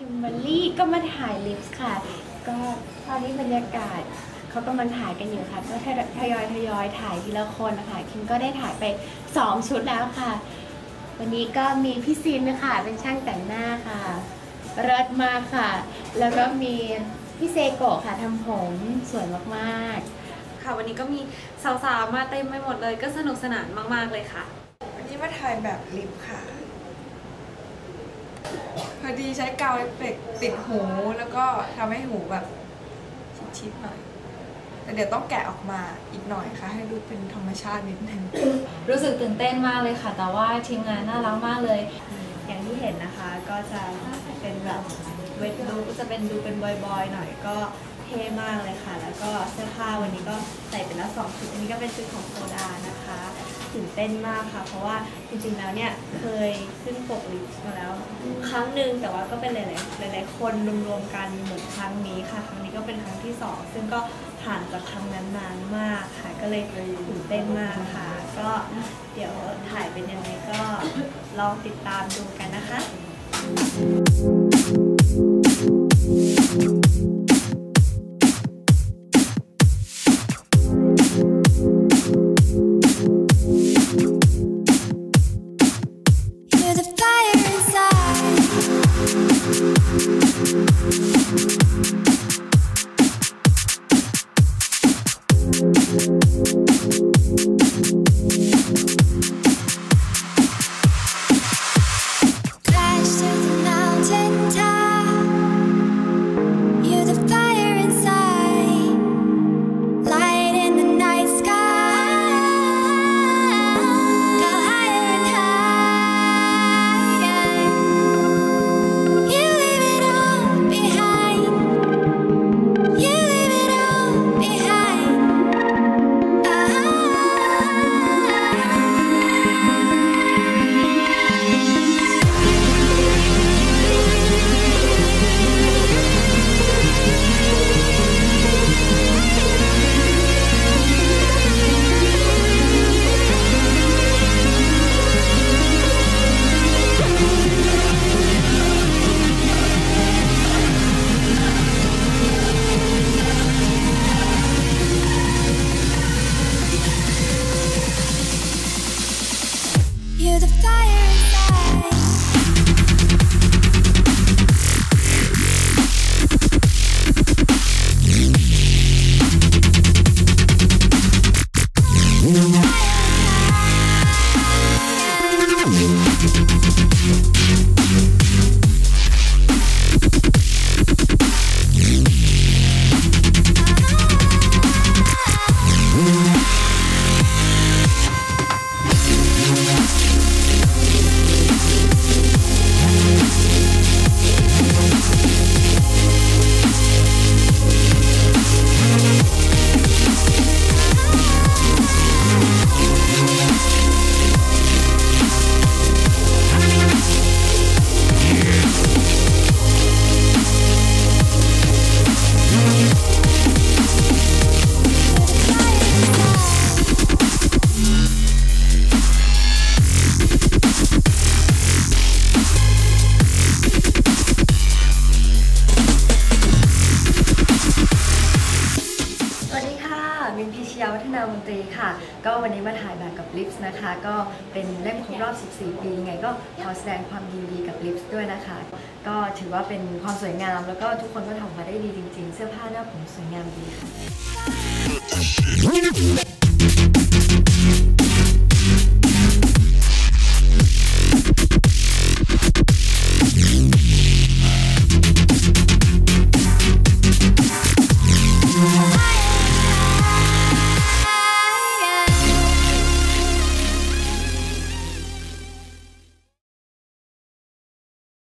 คิมเบอรรี่ก็มาถ่ายลิปส์ค่ะ ก็ตอนนี้บรรยากาศเขากำลังถ่ายกันอยู่ค่ะก็ทยอยทยอยถ่ายทีละคนนะคะคิมก็ได้ถ่ายไป 2 ชุดแล้วค่ะ วันนี้ก็มีพี่ซินค่ะ เป็นช่างแต่งหน้าค่ะเลิศมากค่ะ แล้วก็มีพี่เซโกะค่ะทำผมสวยมากๆ ค่ะวันนี้ก็มีสาวๆมาเต็มไปหมดเลย ก็สนุกสนานมากๆเลยค่ะ วันนี้มาถ่ายแบบลิปค่ะ พอดีใช้กาวเอฟเฟกต์ติดหูแล้วก็ทำให้หูแบบชิดๆหน่อย แต่เดี๋ยวต้องแกะออกมาอีกหน่อยค่ะ ให้ดูเป็นธรรมชาตินิดนึง รู้สึกตื่นเต้นมากเลยค่ะ แต่ว่าทีมงานน่ารักมากเลย อย่างที่เห็นนะคะก็จะเป็นแบบเวทลุคจะเป็นดูเป็นบอยๆหน่อยก็เท่มากเลยค่ะ แล้วก็เสื้อผ้าวันนี้ก็ใส่ไปแล้วสองชุด อันนี้ก็เป็นชุดของโซดานะคะตื่นเต้นมากค่ะ เพราะว่าจริงๆแล้วเนี่ยเคยขึ้นปกลิปมาแล้ว รั้งหนึ่งแต่ว่าก็เป็นหลายๆหลายๆคนรวมๆกันเหมือนครั้งนี้ค่ะ ครั้งนี้ก็เป็นครั้งที่สองซึ่งก็ผ่านจากครั้งนั้นนานมากค่ะก็เลยตื่นเต้นมากค่ะ ก็เดี๋ยวถ่ายเป็นยังไงก็ลองติดตามดูกันนะคะ You're the fire ยาวัฒนามนตรีค่ะ ก็วันนี้มาถ่ายแบบกับลิฟส์นะคะ ก็เป็นเล่มครบรอบ 14 ปีไงก็ขอแสดงความยินดีกับลิฟส์ด้วยนะคะ ก็ถือว่าเป็นความสวยงาม แล้วก็ทุกคนก็ทำมาได้ดีจริง ๆ เสื้อผ้าหน้าผมสวยงามดีค่ะ